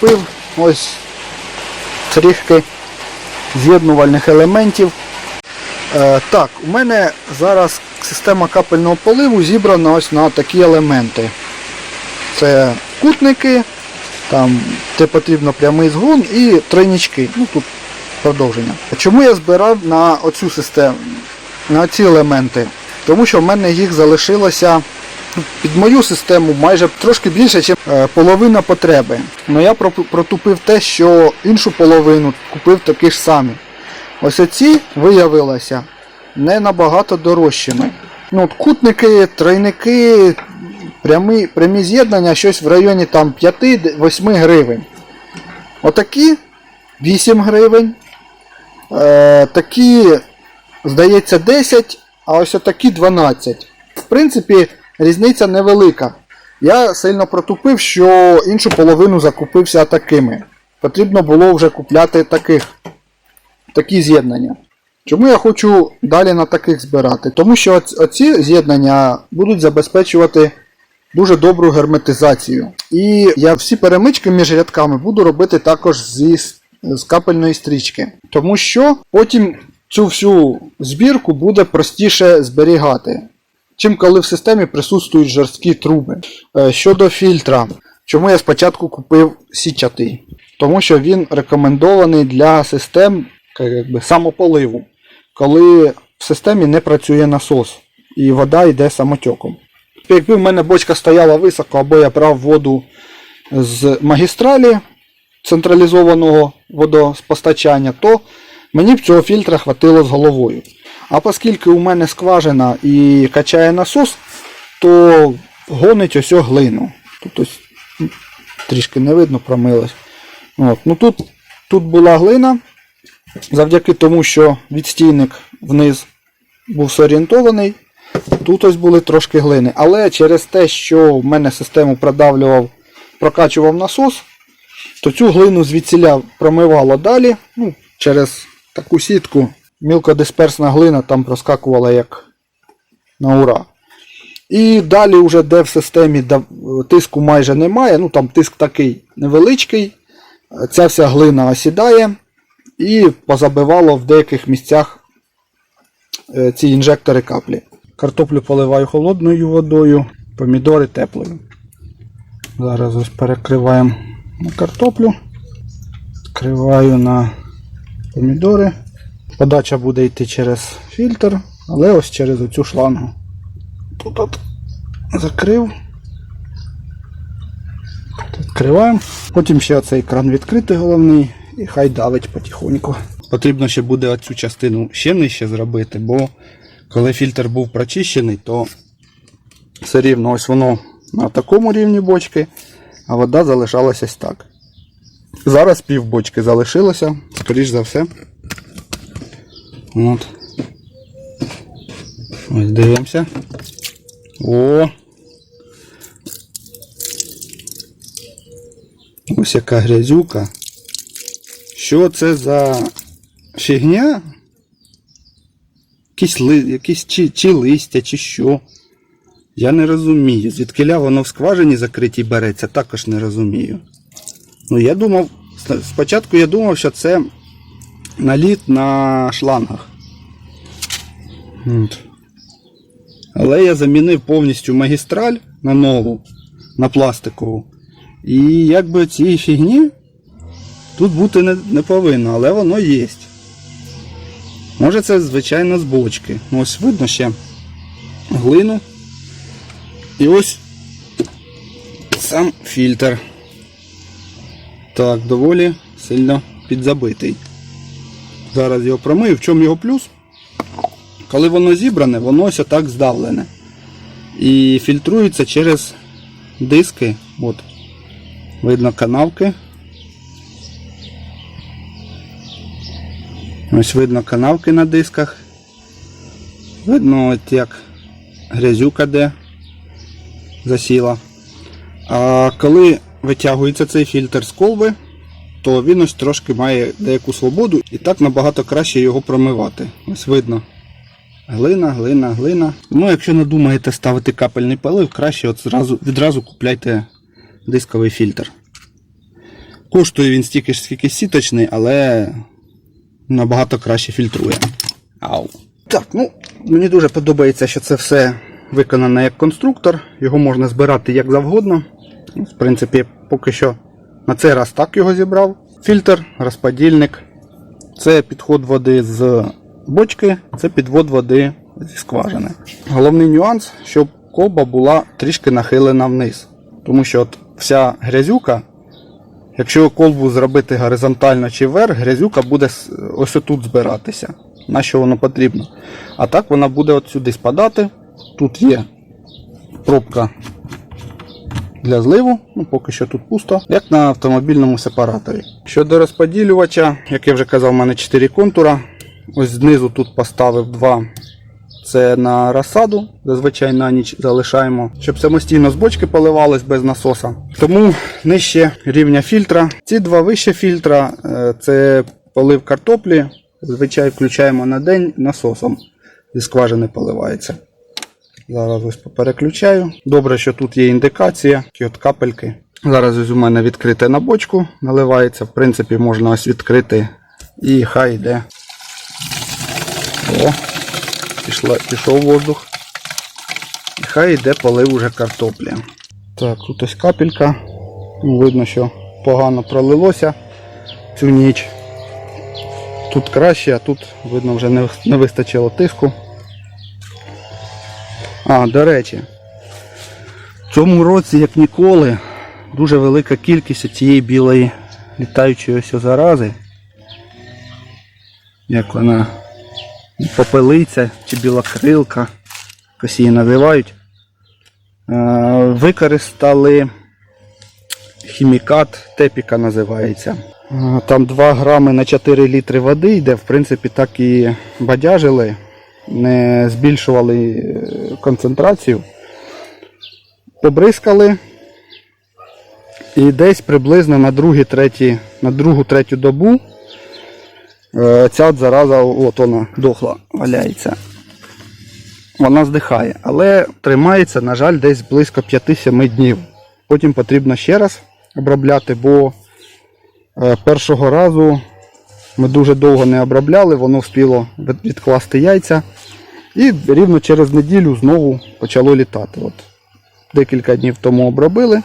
купив ось трішки з'єднувальних елементів. Е, так, у мене зараз система капельного поливу зібрана ось на такі елементи. Це кутники, там, де потрібно прямий згон і тройнички. Ну тут продовження. Чому я збирав на оцю систему, на ці елементи? Тому що в мене їх залишилося під мою систему майже трошки більше, ніж половина потреби. Но я протупив те, що іншу половину купив такі ж самі. Ось оці виявилися не набагато дорожчими. Ну, от кутники, тройники, прямі, прямі з'єднання щось в районі там 5-8 гривень. Отакі 8 гривень. Е, такі, здається, 10, а ось отакі 12. В принципі, різниця невелика. Я сильно протупив, що іншу половину закупився такими. Потрібно було вже купляти таких, такі з'єднання. Чому я хочу далі на таких збирати? Тому що оц- оці з'єднання будуть забезпечувати дуже добру герметизацію. І я всі перемички між рядками буду робити також зі, з капельної стрічки. Тому що потім цю всю збірку буде простіше зберігати, чим коли в системі присутствують жорсткі труби. Е, Щодо фільтра, чому я спочатку купив січатий? Тому що він рекомендований для систем якби, самополиву, коли в системі не працює насос і вода йде самотеком. Якби в мене бочка стояла високо, або я брав воду з магістралі централізованого водопостачання, то мені б цього фільтра хватило з головою. А оскільки у мене скважина і качає насос, то гонить ось глину. Тут ось трішки не видно, промилось. От. Ну, тут, тут була глина, завдяки тому, що відстійник вниз був зорієнтований, тут ось були трошки глини. Але через те, що в мене систему продавлював, прокачував насос, то цю глину звідсіля промивало далі. Ну, через таку сітку мілкодисперсна глина там проскакувала як на ура. І далі, вже де в системі тиску майже немає, ну там тиск такий невеличкий, ця вся глина осідає і позабивало в деяких місцях е, ці інжектори каплі. Картоплю поливаю холодною водою, помідори теплою. Зараз ось перекриваємо на картоплю, відкриваю на помідори. Подача буде йти через фільтр, але ось через оцю шлангу. Тут от закрив. Відкриваємо. Потім ще оцей кран відкритий головний і хай давить потихоньку. Потрібно ще буде оцю частину ще нижче зробити, бо коли фільтр був прочищений, то все рівно ось воно на такому рівні бочки, а вода залишалася ось так. Зараз пів бочки залишилося, скоріш за все. От. Ось дивимося. О! Ось яка грязюка. Що це за фігня? Якісь, ли, якісь чи, чи листя, чи що. Я не розумію. Звідкиля воно в скважині закритій береться, також не розумію. Ну, я думав, спочатку я думав, що це наліт на шлангах. От. Але я замінив повністю магістраль на нову, на пластикову. І якби цієї фігні тут бути не, не повинно, але воно є. Може це звичайно з бочки. Ну, ось видно ще глину. І ось сам фільтр. Так, доволі сильно підзабитий. Зараз його промию. В чому його плюс? Коли воно зібране, воно ось отак здавлене. І фільтрується через диски. От. Видно канавки. Ось видно канавки на дисках. Видно, от як грязюка де засіла. А коли витягується цей фільтр з колби, то він ось трошки має деяку свободу і так набагато краще його промивати. Ось видно. Глина, глина, глина. Ну, якщо не думаєте ставити капельний полив, краще от зразу, відразу купляйте дисковий фільтр. Коштує він стільки ж, скільки сіточний, але набагато краще фільтрує. Ау. Так, ну мені дуже подобається, що це все виконано як конструктор. Його можна збирати як завгодно. В принципі, поки що на цей раз так його зібрав. Фільтр, розподільник. Це підход води з бочки, це підвод води зі скважини. Головний нюанс, щоб колба була трішки нахилена вниз. Тому що от вся грязюка, якщо колбу зробити горизонтально чи вверх, грязюка буде ось отут збиратися. На що воно потрібно. А так вона буде от сюди спадати. Тут є пробка для зливу, ну поки що тут пусто, як на автомобільному сепараторі. Щодо розподілювача, як я вже казав, у мене 4 контура. Ось знизу тут поставив два. Це на розсаду, зазвичай на ніч залишаємо, щоб самостійно з бочки поливалось без насоса. Тому нижче рівня фільтра. Ці два вище фільтра е, це полив картоплі. Зазвичай включаємо на день насосом. Зі скважини поливається. Зараз ось попереключаю. Добре, що тут є індикація, от капельки. Зараз ось у мене відкрите на бочку, наливається. В принципі, можна ось відкрити і хай йде. О, пішла, пішов воздух. І хай йде полив уже картоплі. Так, тут ось капелька. Ну, Видно, що погано пролилося цю ніч. Тут краще, а тут, видно, вже не вистачило тиску. А, до речі, в цьому році, як ніколи, дуже велика кількість цієї білої літаючої ось зарази. Як вона попелиця чи білокрилка, якось її називають. Використали хімікат тепіка називається. Там 2 грами на 4 літри води йде, в принципі, так і бадяжили, не збільшували концентрацію. Побризкали. І десь приблизно на другу, треті, на другу третю добу е, ця зараза, от вона дохла, валяється. Вона здихає, але тримається, на жаль, десь близько 5-7 днів. Потім потрібно ще раз обробляти, бо е, першого разу ми дуже довго не обробляли, воно встигло відкласти яйця. І рівно через неділю знову почало літати. От декілька днів тому обробили.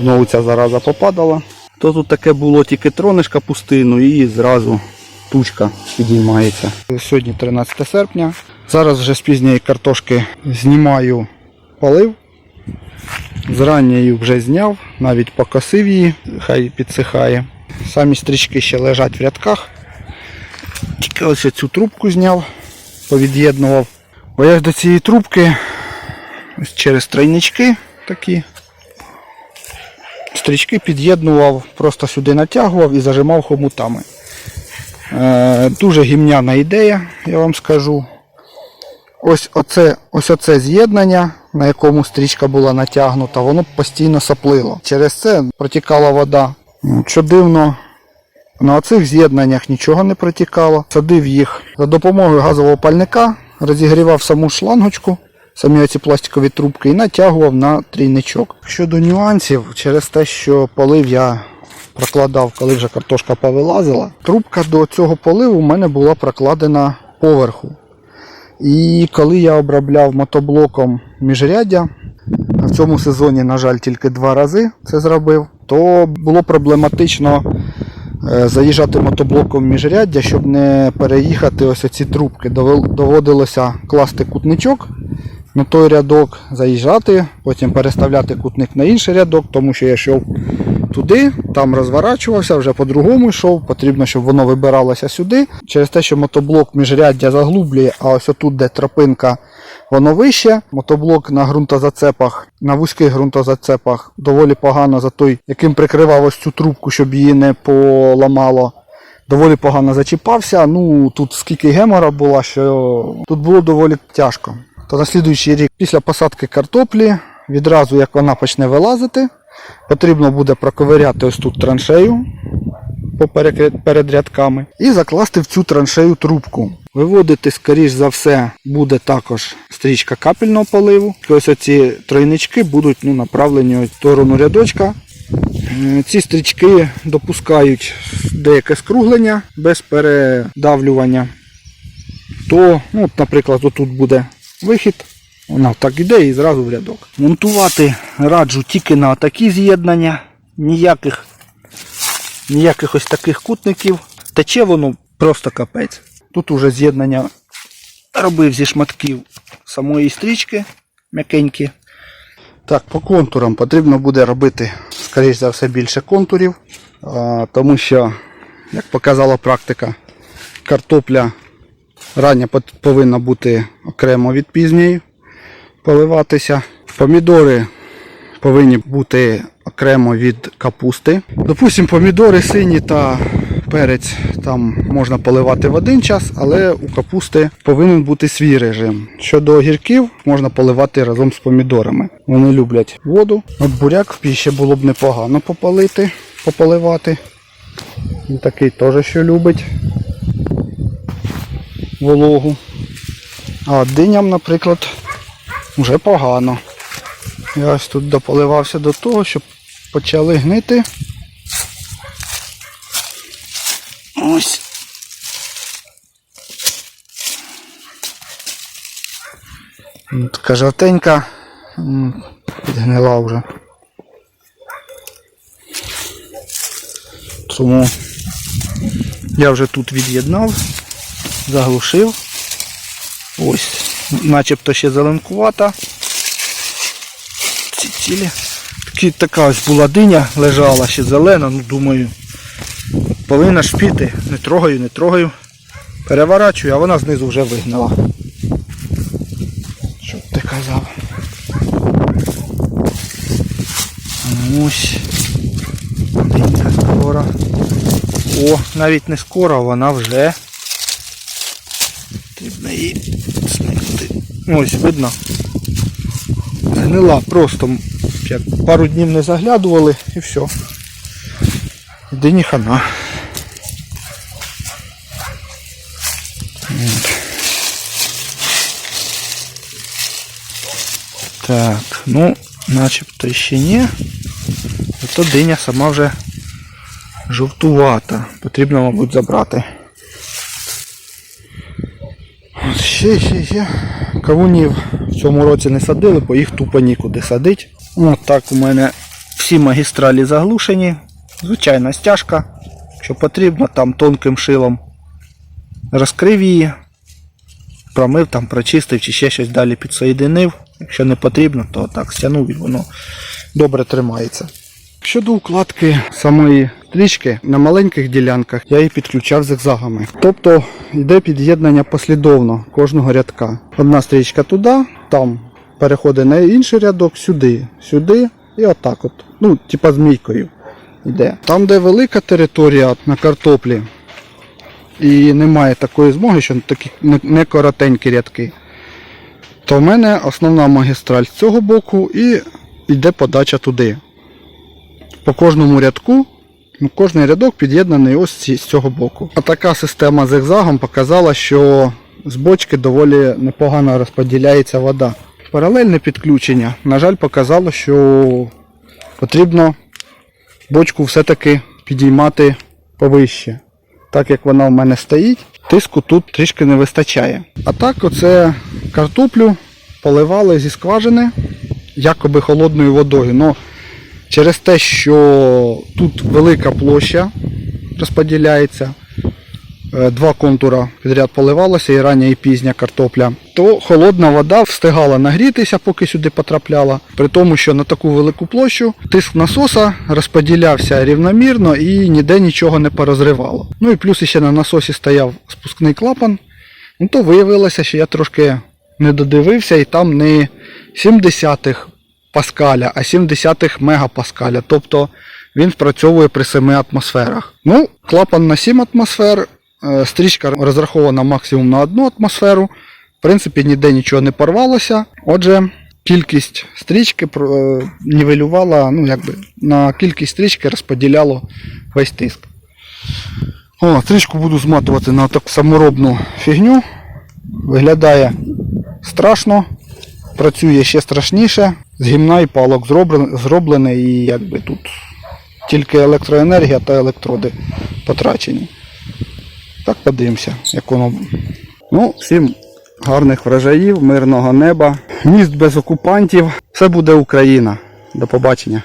Знову ця зараза попадала. То тут таке було тільки тронишка пустину і зразу тучка підіймається. Сьогодні 13 серпня. Зараз вже з пізньої картошки знімаю полив. Зрання її вже зняв, навіть покосив її, хай підсихає. Самі стрічки ще лежать в рядках. Тільки ось цю трубку зняв, повід'єднував. Бо я ж до цієї трубки ось через тройнички такі стрічки під'єднував, просто сюди натягував і зажимав хомутами. Е, дуже гімняна ідея, я вам скажу. Ось оце, ось оце з'єднання, на якому стрічка була натягнута, воно постійно саплило. Через це протікала вода. Що дивно, на оцих з'єднаннях нічого не протікало. Садив їх за допомогою газового пальника, розігрівав саму шлангочку, самі оці пластикові трубки і натягував на трійничок. Щодо нюансів, через те, що полив я прокладав, коли вже картошка повилазила, трубка до цього поливу в мене була прокладена поверху. І коли я обробляв мотоблоком міжряддя, в цьому сезоні, на жаль, тільки два рази це зробив, то було проблематично заїжджати мотоблоком міжряддя, щоб не переїхати ось ці трубки. Доводилося класти кутничок на той рядок, заїжджати, потім переставляти кутник на інший рядок, тому що я йшов туди, там розворачувався, вже по-другому йшов. Потрібно, щоб воно вибиралося сюди. Через те, що мотоблок міжряддя заглублює, а ось отут, де тропинка, воно вище. Мотоблок на ґрунтозацепах, на вузьких ґрунтозацепах доволі погано за той, яким прикривав ось цю трубку, щоб її не поламало. Доволі погано зачіпався. Ну тут скільки гемора було, що тут було доволі тяжко. То на слідуючий рік після посадки картоплі, відразу як вона почне вилазити, потрібно буде проковиряти ось тут траншею перед рядками і закласти в цю траншею трубку. Виводити, скоріш за все, буде також стрічка капельного поливу. Ось оці тройнички будуть ну, направлені в сторону рядочка. Ці стрічки допускають деяке скруглення без передавлювання. То, ну, наприклад, отут буде вихід, вона так іде і зразу в рядок. Монтувати раджу тільки на такі з'єднання, ніяких, ніяких ось таких кутників. Тече воно просто капець. Тут уже з'єднання робив зі шматків самої стрічки м'якенькі. Так, по контурам потрібно буде робити, скоріш за все, більше контурів, тому що, як показала практика, картопля рання повинна бути окремо від пізньої поливатися. Помідори повинні бути окремо від капусти. Допустимо, помідори сині та перець там можна поливати в один час, але у капусти повинен бути свій режим. Щодо огірків, можна поливати разом з помідорами. Вони люблять воду. От буряк піші було б непогано попалити, пополивати. Він такий теж що любить вологу. А диням, наприклад, вже погано. Я ось тут дополивався до того, щоб почали гнити. Ось. Така жовтенька. Підгнила вже. Тому я вже тут від'єднав, заглушив. Ось, начебто ще зеленкувата. Ці цілі. Така ось була диня, лежала ще зелена, ну думаю, повинна ж піти. Не трогаю, не трогаю. Переворачую, а вона знизу вже вигнала. Що б ти казав? Ось. Динька скоро. О, навіть не скоро, вона вже. Потрібно її смикнути. Ось, видно. Гнила просто як пару днів не заглядували і все. Дині хана. Так, ну, начебто ще ні. Зато диня сама вже жовтувата. Потрібно, мабуть, забрати. Ще, ще, ще. Кавунів в цьому році не садили, бо їх тупо нікуди садить. От так у мене всі магістралі заглушені. Звичайна стяжка. Якщо потрібно, там тонким шилом розкрив її, промив, там прочистив чи ще щось далі підсоєдинив. Якщо не потрібно, то так стягнув і воно добре тримається. Щодо укладки самої стрічки на маленьких ділянках я її підключав зигзагами. Тобто йде під'єднання послідовно кожного рядка. Одна стрічка туди, там переходить на інший рядок, сюди, сюди і отак от. Ну, типа змійкою йде. Там, де велика територія на картоплі, і немає такої змоги, що такі не- коротенькі рядки, то в мене основна магістраль з цього боку і йде подача туди по кожному рядку, ну, кожний рядок під'єднаний ось з цього боку. А така система зигзагом показала, що з бочки доволі непогано розподіляється вода. Паралельне підключення, на жаль, показало, що потрібно бочку все-таки підіймати повище. Так як вона в мене стоїть, тиску тут трішки не вистачає. А так, оце картоплю поливали зі скважини якоби холодною водою. Но через те, що тут велика площа розподіляється, два контура підряд поливалося, і рання, і пізня картопля, то холодна вода встигала нагрітися, поки сюди потрапляла. При тому, що на таку велику площу тиск насоса розподілявся рівномірно і ніде нічого не порозривало. Ну і плюс ще на насосі стояв спускний клапан. Ну то виявилося, що я трошки не додивився і там не 70-х паскаля, а 70 мегапаскаля. Тобто він спрацьовує при 7 атмосферах. Ну, клапан на 7 атмосфер, е, стрічка розрахована максимум на 1 атмосферу. В принципі, ніде нічого не порвалося. Отже, кількість стрічки е, нівелювала, ну якби на кількість стрічки розподіляло весь тиск. О, стрічку буду зматувати на таку саморобну фігню. Виглядає страшно, працює ще страшніше. З гімна і палок зроблен- зроблене і якби тут тільки електроенергія та електроди потрачені. Так подивимося, як воно. Ну, всім гарних врожаїв, мирного неба, міст без окупантів. Все буде Україна. До побачення.